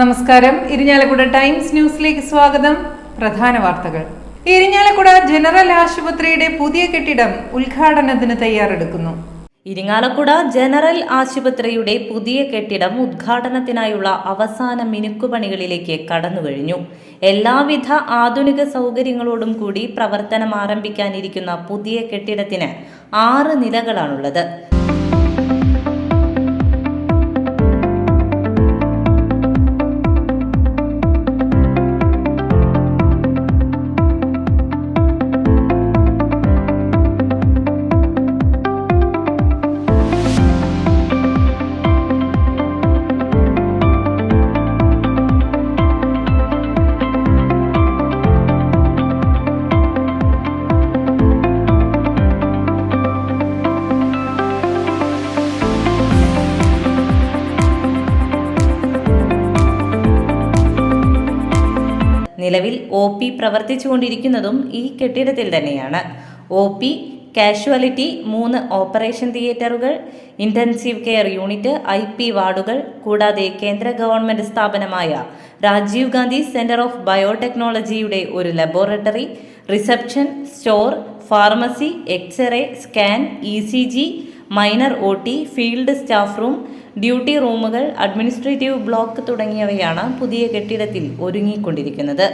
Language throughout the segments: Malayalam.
നമസ്കാരം. ഇരിഞ്ഞാലക്കുട ടൈംസ് ന്യൂസിലേക്ക് സ്വാഗതം. പ്രധാന വാർത്തകൾ. ഇരിഞ്ഞാലക്കുട ജനറൽ ആശുപത്രിയുടെ പുതിയ കെട്ടിടം ഉദ്ഘാടനത്തിന് തയ്യാറെടുക്കുന്നു. ഇരിങ്ങാലക്കുട ജനറൽ ആശുപത്രിയുടെ പുതിയ കെട്ടിടം ഉദ്ഘാടനത്തിനായുള്ള അവസാന മിനുക്കുപണികളിലേക്ക് കടന്നുകഴിഞ്ഞു. എല്ലാവിധ ആധുനിക സൗകര്യങ്ങളോടും കൂടി പ്രവർത്തനം ആരംഭിക്കാനിരിക്കുന്ന പുതിയ കെട്ടിടത്തിന് ആറ് നിലകളാണുള്ളത്. നിലവിൽ ഒ പി പ്രവർത്തിച്ചുകൊണ്ടിരിക്കുന്നതും ഈ കെട്ടിടത്തിൽ തന്നെയാണ്. ഒ പി കാഷ്വാലിറ്റി മൂന്ന് ഓപ്പറേഷൻ തിയേറ്ററുകൾ intensive care unit I P വാർഡുകൾ കൂടാതെ കേന്ദ്ര ഗവൺമെന്റ് സ്ഥാപനമായ രാജീവ് ഗാന്ധി സെന്റർ ഓഫ് ബയോടെക്നോളജിയുടെ ഒരു laboratory reception store pharmacy X ray scan E C G minor O T field staff room duty റൂമുകൾ അഡ്മിനിസ്ട്രേറ്റീവ് ബ്ലോക്ക് തുടങ്ങിയവയാണ് പുതിയ കെട്ടിടത്തിൽ ഒരുങ്ങിക്കൊണ്ടിരിക്കുന്നത്.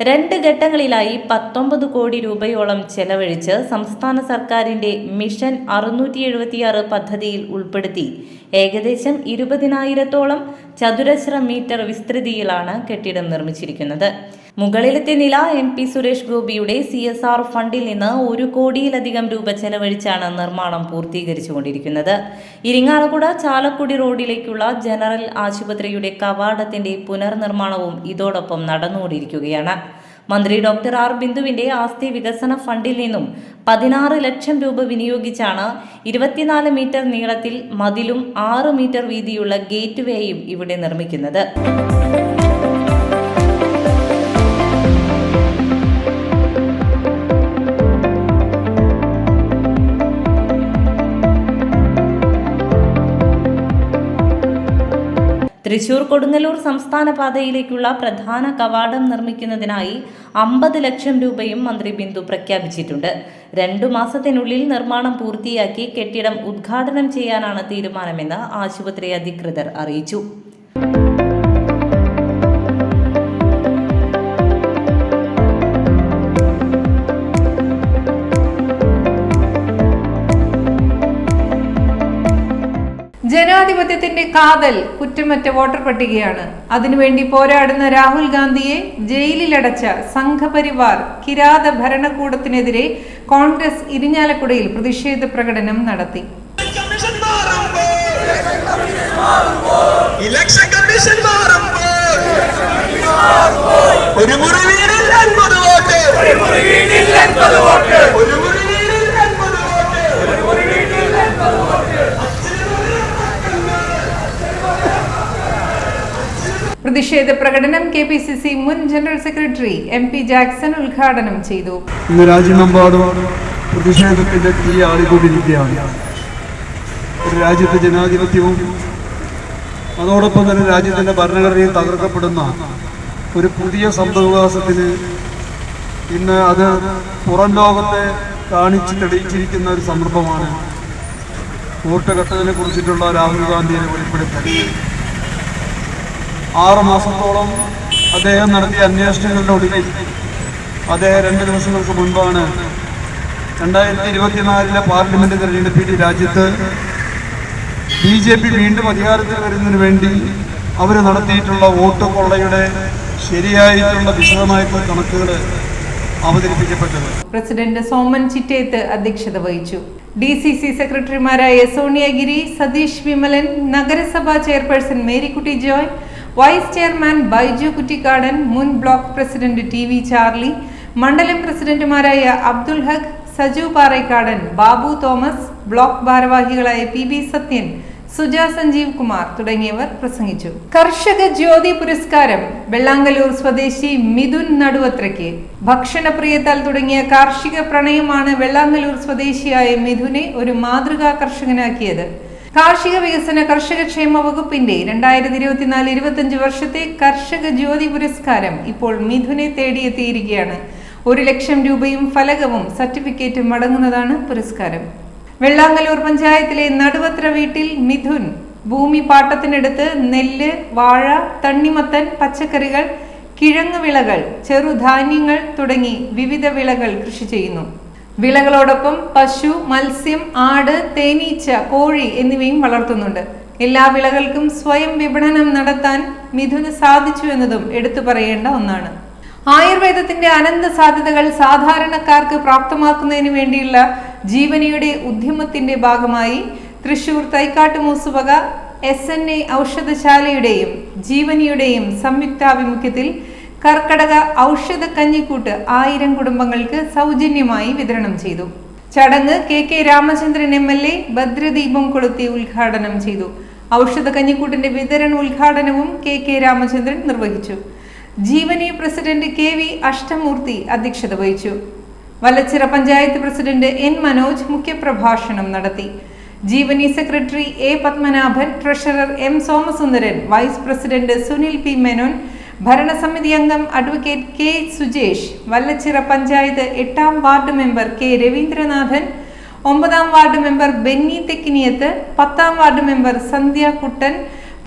രണ്ട് ഘട്ടങ്ങളിലായി പത്തൊമ്പത് കോടി രൂപയോളം ചെലവഴിച്ച് സംസ്ഥാന സർക്കാരിന്റെ മിഷൻ അറുന്നൂറ്റി എഴുപത്തിയാറ് പദ്ധതിയിൽ ഉൾപ്പെടുത്തി. ഏകദേശം ഇരുപതിനായിരത്തോളം ചതുരശ്ര മീറ്റർ വിസ്തൃതിയിലാണ് കെട്ടിടം നിർമ്മിച്ചിരിക്കുന്നത്. മുകളിലത്തെ നില എം പി സുരേഷ് ഗോപിയുടെ സി എസ് ആർ ഫണ്ടിൽ നിന്ന് ഒരു കോടിയിലധികം രൂപ ചെലവഴിച്ചാണ് നിർമ്മാണം പൂർത്തീകരിച്ചുകൊണ്ടിരിക്കുന്നത്. ഇരിങ്ങാലക്കുട ചാലക്കുടി റോഡിലേക്കുള്ള ജനറൽ ആശുപത്രിയുടെ കവാടത്തിന്റെ പുനർനിർമ്മാണവും ഇതോടൊപ്പം നടന്നുകൊണ്ടിരിക്കുകയാണ്. മന്ത്രി ഡോക്ടർ ആർ. ബിന്ദുവിന്റെ ആസ്തി വികസന ഫണ്ടിൽ നിന്നും പതിനാറ് ലക്ഷം രൂപ വിനിയോഗിച്ചാണ് ഇരുപത്തിനാല് മീറ്റർ നീളത്തിൽ മതിലും ആറ് മീറ്റർ വീതിയുള്ള ഗേറ്റ് വേയും ഇവിടെ നിർമ്മിക്കുന്നത്. തൃശൂർ കൊടുങ്ങല്ലൂർ സംസ്ഥാന പാതയിലേക്കുള്ള പ്രധാന കവാടം നിർമ്മിക്കുന്നതിനായി അമ്പത് ലക്ഷം രൂപയും മന്ത്രി ബിന്ദു പ്രഖ്യാപിച്ചിട്ടുണ്ട്. രണ്ടു മാസത്തിനുള്ളിൽ നിർമ്മാണം പൂർത്തിയാക്കി കെട്ടിടം ഉദ്ഘാടനം ചെയ്യാനാണ് തീരുമാനമെന്ന് ആശുപത്രി അധികൃതർ അറിയിച്ചു. ജനാധിപത്യത്തിന്റെ കാതൽ കുറ്റമറ്റ വോട്ടർ പട്ടികയാണ്. അതിനുവേണ്ടി പോരാടുന്ന രാഹുൽ ഗാന്ധിയെ ജയിലിലടച്ച സംഘപരിവാർ കിരാത ഭരണകൂടത്തിനെതിരെ കോൺഗ്രസ് ഇരിഞ്ഞാലക്കുടയിൽ പ്രതിഷേധ പ്രകടനം നടത്തി. ഇലക്ഷൻ കമ്മീഷൻ ഒരു അൻപത് വോട്ട് ഒരു മുറി വീടിൽ അൻപത് വോട്ട് ഒരു മുറി വീടിൽ അൻപത് വോട്ട് പ്രതിഷേധ പ്രകടനം കെ പി സി സി മുൻ general secretary M P Jackson ഉദ്ഘാടനം ചെയ്തു. ഇന്ന് രാജ്യമെമ്പാടും തീ ആളിക്കൊണ്ടിരിക്കുകയാണ് രാജ്യത്തെ ജനാധിപത്യവും അതോടൊപ്പം തന്നെ രാജ്യത്തിന്റെ ഭരണഘടനയും തകർക്കപ്പെടുന്ന ഒരു പുതിയ സമ്പദ്വികാസത്തിന് ഇന്ന് അത് പുറം ലോകത്തെ കാണിച്ച് തെളിയിച്ചിരിക്കുന്ന ഒരു സന്ദർഭമാണ് വോട്ട് കട്ടതിനെ കുറിച്ചിട്ടുള്ള രാഹുൽ ഗാന്ധിയുടെ വെളിപ്പെടുത്തൽ. ആറ് മാസത്തോളം അദ്ദേഹം നടത്തിയ അന്വേഷണങ്ങളുടെ ഒടുവിൽ അദ്ദേഹം രണ്ട് ദിവസങ്ങൾക്ക് മുൻപാണ് രണ്ടായിരത്തി ഇരുപത്തിനാലിലെ പാർലമെന്റ് തെരഞ്ഞെടുപ്പിൽ രാജ്യത്ത് ബി ജെ പി വീണ്ടും അധികാരത്തിൽ വരുന്നതിന് വേണ്ടി അവർ നടത്തിയിട്ടുള്ള വോട്ട് കൊള്ളയുടെ ശരിയായിട്ടുള്ള വിശദമായിട്ടുള്ള കണക്കുകൾ അവതരിപ്പിക്കപ്പെട്ടത്. പ്രസിഡന്റ് സോമൻ ചിറ്റേത്ത് അധ്യക്ഷത വഹിച്ചു. ഡി സി സി സെക്രട്ടറിമാരായ സോണിയഗിരി സതീഷ് വിമലൻ നഗരസഭാ chairperson Marykutty Joy vice chairman Baiju Kuttikadan മുൻ block president T V Charlie മണ്ഡലം പ്രസിഡന്റുമാരായ അബ്ദുൽ ഹഖ് സജു പാറേക്കാടൻ ബാബു തോമസ് ബ്ലോക്ക് ഭാരവാഹികളായ പി ബി സത്യൻ സുജ സഞ്ജീവ് കുമാർ തുടങ്ങിയവർ പ്രസംഗിച്ചു. കർഷക ജ്യോതി പുരസ്കാരം വെള്ളാങ്കലൂർ സ്വദേശി മിഥുൻ നടുവത്രയ്ക്ക്. ഭക്ഷണപ്രിയത്താൽ തുടങ്ങിയ കാർഷിക പ്രണയമാണ് വെള്ളാങ്കലൂർ സ്വദേശിയായ മിഥുനെ ഒരു മാതൃകാ കർഷകനാക്കിയത്. കാർഷിക വികസന കർഷക ക്ഷേമ വകുപ്പിന്റെ രണ്ടായിരത്തി ഇരുപത്തിനാല് ഇരുപത്തിയഞ്ച് വർഷത്തെ കർഷക ജ്യോതി പുരസ്കാരം ഇപ്പോൾ മിഥുനെ തേടിയെത്തിയിരിക്കുകയാണ്. ഒരു ലക്ഷം രൂപയും ഫലകവും സർട്ടിഫിക്കറ്റും അടങ്ങുന്നതാണ് പുരസ്കാരം. വെള്ളാങ്ങലൂർ പഞ്ചായത്തിലെ നടുവത്ര വീട്ടിൽ മിഥുൻ ഭൂമി പാട്ടത്തിനെടുത്ത് നെല്ല് വാഴ തണ്ണിമത്തൻ പച്ചക്കറികൾ കിഴങ്ങ് വിളകൾ ചെറുധാന്യങ്ങൾ തുടങ്ങി വിവിധ വിളകൾ കൃഷി ചെയ്യുന്നു. വിളകളോടൊപ്പം പശു മത്സ്യം ആട് തേനീച്ച കോഴി എന്നിവയും വളർത്തുന്നുണ്ട്. എല്ലാ വിളകൾക്കും സ്വയം വിപണനം നടത്താൻ മിഥുന് സാധിച്ചു എന്നതും എടുത്തു പറയേണ്ട ഒന്നാണ്. ആയുർവേദത്തിന്റെ അനന്ത സാധ്യതകൾ സാധാരണക്കാർക്ക് പ്രാപ്തമാക്കുന്നതിന് വേണ്ടിയുള്ള ജീവനിയുടെ ഉദ്യമത്തിന്റെ ഭാഗമായി തൃശൂർ തൈക്കാട്ട് മൂസുവക എസ് എൻ എ ഔഷധശാലയുടെയും ജീവനിയുടെയും സംയുക്താഭിമുഖ്യത്തിൽ കർക്കടക ഔഷധ കഞ്ഞിക്കൂട്ട് ആയിരം കുടുംബങ്ങൾക്ക് സൗജന്യമായി വിതരണം ചെയ്തു. ചടങ്ങ് K K Ramachandran M L A ഭദ്രദീപം കൊളുത്തി ഉദ്ഘാടനം ചെയ്തു. ഔഷധ കഞ്ഞിക്കൂട്ടിന്റെ വിതരണ ഉദ്ഘാടനവും കെ കെ രാമചന്ദ്രൻ നിർവഹിച്ചു. Jeevani president K V Ashtamoorthy അധ്യക്ഷത വഹിച്ചു. വലച്ചിറ പഞ്ചായത്ത് പ്രസിഡന്റ് എൻ മനോജ് മുഖ്യപ്രഭാഷണം നടത്തി. Jeevani secretary A Padmanabhan treasurer M Somasundaran vice president Sunil P Menon ഭരണസമിതി അംഗം അഡ്വക്കേറ്റ് കെ സുജേഷ് വല്ലച്ചിറ പഞ്ചായത്ത് എട്ടാം വാർഡ് മെമ്പർ കെ രവീന്ദ്രനാഥൻ ഒമ്പതാം വാർഡ് മെമ്പർ ബെന്നി തെക്കിനിയത്ത് പത്താം ward member Sandhya Kuttan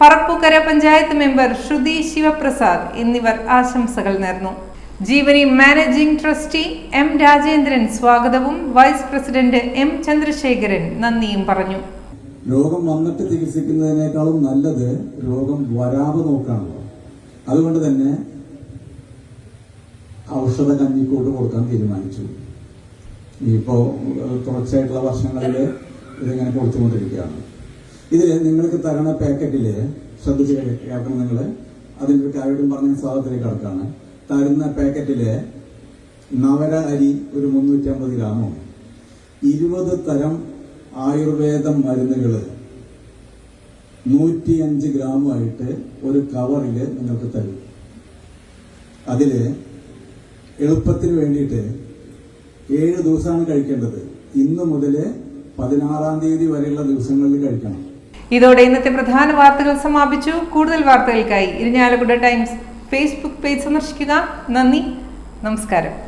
Parappukara panchayat member Shruthi Sivaprasad എന്നിവർ ആശംസകൾ നേർന്നു. Jeevani managing trustee M Rajendran സ്വാഗതവും വൈസ് പ്രസിഡന്റ് എം ചന്ദ്രശേഖരൻ നന്ദിയും പറഞ്ഞു. രോഗം വന്നിട്ട് ചികിത്സിക്കുന്നതിനേക്കാളും നല്ലത് രോഗം വരാതെ നോക്കുകയാണല്ലോ അതുകൊണ്ട് തന്നെ ഔഷധ കഞ്ഞിക്കൂട്ട് കൊടുക്കാൻ തീരുമാനിച്ചു. ഇപ്പോ തുടർച്ചയായിട്ടുള്ള വർഷങ്ങളിൽ ഇതിങ്ങനെ കൊടുത്തുകൊണ്ടിരിക്കുകയാണ്. ഇതിൽ നിങ്ങൾക്ക് തരണ പാക്കറ്റിൽ ശ്രദ്ധിച്ച് കേൾക്കണം നിങ്ങൾ അതിന്റെ ഒരു കാര്യം പറഞ്ഞ സ്വാദത്തിലേക്ക് കിടക്കാണ്. തരുന്ന പാക്കറ്റിൽ നവര അരി ഒരു മുന്നൂറ്റി അമ്പത് ഗ്രാമും ഇരുപത് തരം ആയുർവേദ മരുന്നുകൾ നൂറ്റിയഞ്ച് ഗ്രാമുമായിട്ട് ഒരു കവറിൽ നിങ്ങൾക്ക് തരും. അതിൽ എളുപ്പത്തിന് വേണ്ടിയിട്ട് ഏഴ് ദിവസമാണ് കഴിക്കേണ്ടത്. ഇന്ന് മുതൽ പതിനാറാം തീയതി വരെയുള്ള ദിവസങ്ങളിൽ കഴിക്കണം. ഇതോടെ ഇന്നത്തെ പ്രധാന വാർത്തകൾ സമാപിച്ചു. കൂടുതൽ വാർത്തകൾക്കായി ഇരിഞ്ഞാലക്കുട ടൈംസ് ഫേസ്ബുക്ക് പേജ് സന്ദർശിക്കുക. നന്ദി. നമസ്കാരം.